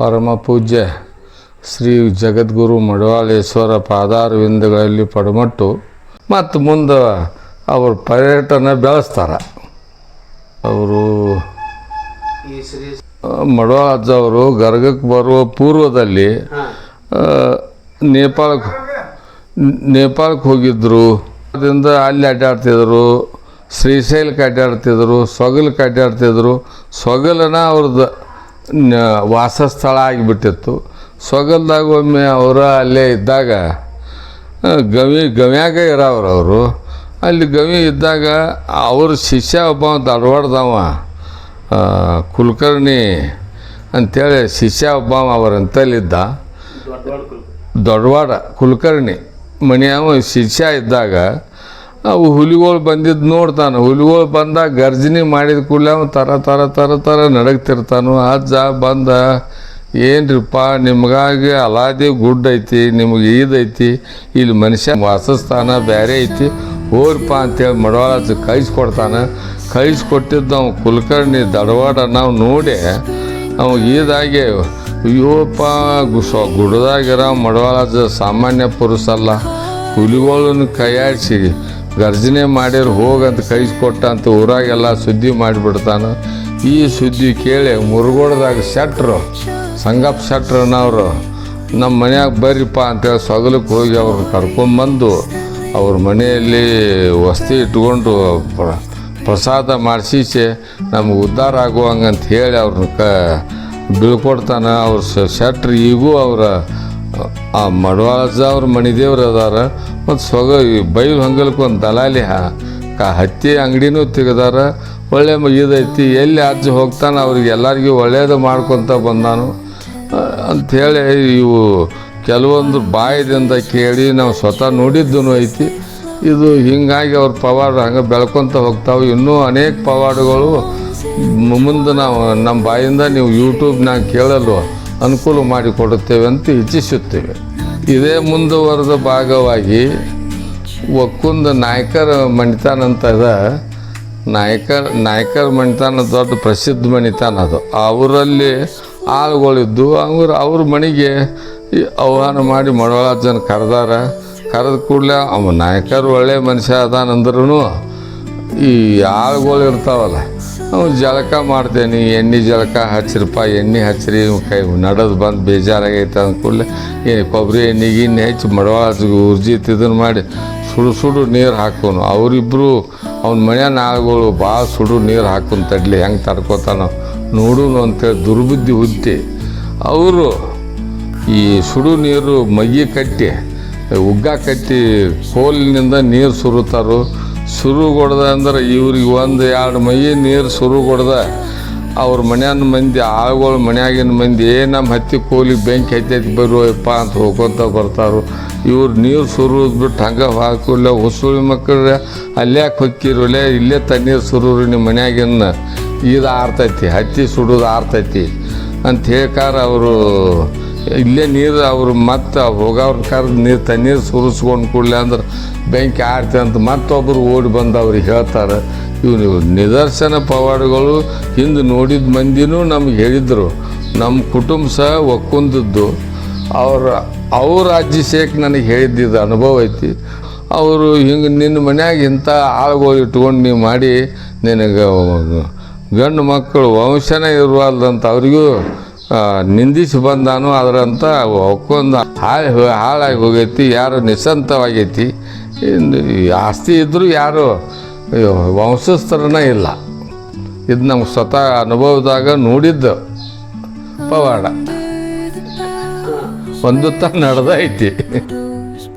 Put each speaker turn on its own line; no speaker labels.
ಪರಮ ಪೂಜ್ಯ ಶ್ರೀ ಜಗದ್ಗುರು ಮಡವಾಳೇಶ್ವರ ಪಾದಾರವಿಂದಗಳಲ್ಲಿ ಪಡಮಟ್ಟು ಮತ್ತು ಮುಂದೆ ಅವರು ಪರ್ಯಟನ ಬೆಳೆಸ್ತಾರೆ. ಅವರು ಅವರು ಗರ್ಗಕ್ಕೆ ಬರುವ ಪೂರ್ವದಲ್ಲಿ ನೇಪಾಳಕ್ಕೆ ನೇಪಾಳಕ್ಕೆ ಹೋಗಿದ್ದರು ಅದರಿಂದ ಅಲ್ಲಿ ಅಡ್ಡಾಡ್ತಿದ್ರು ಶ್ರೀಶೈಲಕ್ಕೆ ಅಡ್ಡಾಡ್ತಿದ್ರು ಸೊಗಲಕ್ಕೆ ಅಡ್ಡಾಡ್ತಿದ್ರು. ಸೊಗಲನ ಅವ್ರದ್ದು ವಾಸಸ್ಥಳ ಆಗಿಬಿಟ್ಟಿತ್ತು. ಸೊಗಲ್ದಾಗ ಒಮ್ಮೆ ಅವರು ಅಲ್ಲೇ ಇದ್ದಾಗ ಗವಿ ಗವ್ಯಾಗ ಇರೋರು ಅವರು ಅಲ್ಲಿ ಗವಿ ಇದ್ದಾಗ ಅವ್ರ ಶಿಷ್ಯ ಒಬ್ಬ ಧಾರವಾಡದವ ಕುಲಕರ್ಣಿ ಅಂಥೇಳಿ ಶಿಷ್ಯ ಒಬ್ಬ ಅವರಂತಲ್ಲಿದ್ದ ದೊಡ್ಡವಾಡ ಕುಲಕರ್ಣಿ. ಮನೆಯವ ಶಿಷ್ಯ ಇದ್ದಾಗ ಅವು ಹುಲಿಗಳು ಬಂದಿದ್ದು ನೋಡ್ತಾನೆ ಹುಲಿಗಳು ಬಂದಾಗ ಗರ್ಜನೆ ಮಾಡಿದ ಕೂಡಲೇ ಅವನು ತರ ತರ ತರ ತರ ನಡಗ್ತಿರ್ತಾನು. ಅಜ್ಜ ಬಂದ, ಏನ್ರಿಪ್ಪ, ನಿಮ್ಗಾಗಿ ಅಲಾದಿ ಗುಡ್ ಐತಿ, ನಿಮಗೆ ಐತಿ, ಇಲ್ಲಿ ಮನುಷ್ಯ ವಾಸಸ್ಥಾನ ಬೇರೆ ಐತಿ, ಹೋರ್ಪ ಅಂತೇಳಿ ಮಡವಾಳ ಕಳಿಸ್ಕೊಡ್ತಾನೆ. ಕಳಿಸ್ಕೊಟ್ಟಿದ್ದು ಅವ್ನು ಕುಲಕರ್ಣಿ ದಡವಾಡ. ನಾವು ನೋಡಿ, ಅವ ಈದಾಗೆ, ಅಯ್ಯೋಪ್ಪ ಗುಸ ಗುಡ್ದಾಗಿರ ಮಡವಾಳ ಸಾಮಾನ್ಯ ಪುರುಷ ಅಲ್ಲ. ಹುಲಿಗಳನ್ನು ಕೈಯಾಡಿಸಿ ಗರ್ಜನೆ ಮಾಡಿರು ಹೋಗಂತ ಕೊಟ್ಟ ಅಂತ ಊರಾಗೆಲ್ಲ ಸುದ್ದಿ ಮಾಡಿಬಿಡ್ತಾನೆ. ಈ ಸುದ್ದಿ ಕೇಳಿ ಮುರುಗೋಡ್ದಾಗ ಶೆಟ್ರು, ಸಂಗಪ್ಪ ಶೆಟ್ರನವರು ನಮ್ಮ ಮನ್ಯಾಗ ಬರ್ರಿಪ್ಪ ಅಂತೇಳಿ ಸೊಗಲಕ್ಕೆ ಹೋಗಿ ಅವ್ರನ್ನ ಕರ್ಕೊಂಬಂದು ಅವ್ರ ಮನೆಯಲ್ಲಿ ವಸ್ತಿ ಇಟ್ಕೊಂಡು ಪ್ರ- ಪ್ರಸಾದ ಮಾಡಿಸಿ ನಮ್ಗೆ ಉದ್ಧಾರ ಆಗುವಂಗಂತ ಹೇಳಿ ಅವ್ರನ್ನ ಕ, ಬೀಳ್ಕೊಡ್ತಾನೆ. ಅವ್ರ ಶೆಟ್ರು ಈಗೂ ಅವರ ಆ ಮಡವಾಜ ಅವ್ರ ಮಣಿದೇವ್ರು ಅದಾರ, ಮತ್ತು ಸೊಗ ಈ ಬೈಲು ಹಂಗಲ್ಕ ಒಂದು ದಲಾಲಿ ಕ ಹತ್ತಿ ಅಂಗಡಿನೂ ತೆಗೆದಾರ, ಒಳ್ಳೆ ಇದೈತಿ ಎಲ್ಲಿ ಅಜ್ಜ ಹೋಗ್ತಾನೆ ಅವ್ರಿಗೆ ಎಲ್ಲರಿಗೂ ಒಳ್ಳೇದು ಮಾಡ್ಕೊತ ಬಂದಾನು. ಅಂಥೇಳಿ ಇವು ಕೆಲವೊಂದು ಬಾಯದಿಂದ ಕೇಳಿ ನಾವು ಸ್ವತಃ ನೋಡಿದ್ದೂ ಐತಿ. ಇದು ಹೀಗಾಗಿ ಅವ್ರ ಪವಾಡ ಹಂಗೆ ಬೆಳ್ಕೊತ ಹೋಗ್ತಾವೆ. ಇನ್ನೂ ಅನೇಕ ಪವಾಡಗಳು ಮುಂದೆ ನಾವು ನಮ್ಮ ಬಾಯಿಂದ ನೀವು ಯೂಟ್ಯೂಬ್ನಾಗ ಕೇಳಲು ಅನುಕೂಲ ಮಾಡಿಕೊಡುತ್ತೇವೆ ಅಂತ ಇಚ್ಛಿಸುತ್ತೇವೆ. ಇದೇ ಮುಂದುವರೆದ ಭಾಗವಾಗಿ ಒಕ್ಕುಂದ ನಾಯಕರ ಮಣಿತಾನ ಅಂತ ಅದ ನಾಯಕರ್ ನಾಯಕರ ಮಣಿತಾನ ದೊಡ್ಡ ಪ್ರಸಿದ್ಧ ಮಣಿತಾನ ಅದು. ಅವರಲ್ಲಿ ಆಳುಗಳಿದ್ದು ಅವ್ರು, ಅವ್ರ ಮನೆಗೆ ಆಹ್ವಾನ ಮಾಡಿ ಮಡವಾಳಜ್ಜನ ಕರೆದಾರ. ಕರೆದ ಕೂಡಲೇ ಅವ ನಾಯಕರು ಒಳ್ಳೆಯ ಮನುಷ್ಯ ಅದಾನಂದ್ರೂ ಈ ಆಳುಗಳು ಇರ್ತಾವಲ್ಲ ಅವು ಜಳಕ ಮಾಡ್ತೇನೆ, ಎಣ್ಣೆ ಜಳಕ ಹಚ್ಚಿರಪ್ಪ, ಎಣ್ಣೆ ಹಚ್ಚಿರಿ ಕೈ ನಡೆದು ಬಂದು ಬೇಜಾರಾಗೈತೆ ಅಂದ ಕೂಡಲೇ ಈ ಕೊಬ್ಬರಿ ಎಣ್ಣೆ ಗಿಣ್ಣೆ ಹಚ್ಚಿ ಮಡವಾಳ ಉರ್ಜಿ ಇದನ್ನು ಮಾಡಿ ಸುಡು ಸುಡು ನೀರು ಹಾಕೋನು. ಅವರಿಬ್ಬರು ಅವ್ನ ಮನೆಯ ಆಳುಗಳು ಭಾಳ ಸುಡು ನೀರು ಹಾಕೊಂಡು ತಡ್ಲಿ, ಹೆಂಗೆ ತಡ್ಕೋತಾನೋ ನೋಡೋನು ಅಂತೇಳಿ ದುರ್ಬುದ್ಧಿ ಹುದ್ದೆ ಅವರು ಈ ಸುಡು ನೀರು ಮಗಿ ಕಟ್ಟಿ, ಉಗ್ಗ ಕಟ್ಟಿ ಕೋಲಿನಿಂದ ನೀರು ಸುರುತ್ತಾರು ಸುರು ಕೊಡ್ದ ಅಂದ್ರೆ ಇವ್ರಿಗೆ ಒಂದು ಎರಡು ಮೈ ನೀರು ಸುರು ಕೊಡ್ದ. ಅವ್ರ ಮನ್ಯಾನ ಮಂದಿ, ಆಳುಗಳ ಮನ್ಯಾಗಿನ ಮಂದಿ, ಏ ನಮ್ಮ ಹತ್ತಿ ಕೂಲಿ ಬೆಂಕಿ ಹತ್ತೈತಿ ಬರುವಪ್ಪ ಅಂತ ಹೋಗ್ಕೊತ ಬರ್ತಾರು. ಇವ್ರು ನೀರು ಸುರುದ್ ಬಿಟ್ಟು ಹಂಗೆ ಹಾಕಿಲ್ಲ ಹುಸುಳಿ ಮಕ್ಕಳು ಅಲ್ಲೇ ಹೊಕ್ಕಿರಲೆ ಇಲ್ಲೇ ತಣ್ಣೀರು ಸುರೂರಿ ನಿಮ್ಮ ಮನ್ಯಾಗಿನ. ಇದು ಆರ್ತೈತಿ, ಹತ್ತಿ ಸುಡೋದು ಆರ್ತೈತಿ. ಅಂತ ಹೇಳ್ಕಾರ ಅವರು ಇಲ್ಲೇ ನೀರು ಅವರು ಮತ್ತೆ ಹೋಗೋವ್ರ ಕರೆದು ನೀರು ತಣ್ಣೀರು ಸುರಿಸ್ಕೊಂಡು ಕೂಡಲೇ ಅಂದ್ರೆ ಬೆಂಕಿ ಆಡ್ತೆ ಅಂತ ಮತ್ತೊಬ್ಬರು ಓಡಿ ಬಂದು ಅವ್ರಿಗೆ ಹೇಳ್ತಾರೆ. ಇವನು ನಿದರ್ಶನ ಪವಾಡಗಳು ಹಿಂದೆ ನೋಡಿದ ಮಂದಿನೂ ನಮ್ಗೆ ಹೇಳಿದರು. ನಮ್ಮ ಕುಟುಂಬ ಸಹ ಒಕ್ಕೊಂದದ್ದು. ಅವ್ರ ಅವ್ರ ಅಜ್ಜಿ ಶೇಖ್ ನನಗೆ ಹೇಳಿದ್ದಿದ್ದು ಅನುಭವ ಐತಿ. ಅವರು ಹಿಂಗೆ ನಿನ್ನ ಮನ್ಯಾಗ ಇಂಥ ಆಳುಗಳು ಇಟ್ಕೊಂಡು ನೀವು ಮಾಡಿ ನಿನಗೆ ಗಂಡು ಮಕ್ಕಳು ವಂಶನೇ ಇರಬಾರ್ದಂತ ಅವರಿಗೂ ನಿಂದಿಸಿ ಬಂದಾನು ಅದರಂತ ಒಕ್ಕೊಂದು ಹಾಳು ಹಾಳಾಗಿ ಹೋಗೈತಿ ಯಾರು ನಿಸ್ಸಂತವಾಗೈತಿ. ಆಸ್ತಿ ಇದ್ದರೂ ಯಾರು ವಂಶಸ್ಥರನೇ ಇಲ್ಲ. ಇದು ನಮ್ಗೆ ಸ್ವತಃ ಅನುಭವದಾಗ ನೋಡಿದ್ದು ಪವಾಡ. ಒಂದು ತ ನಡೆದೈತಿ.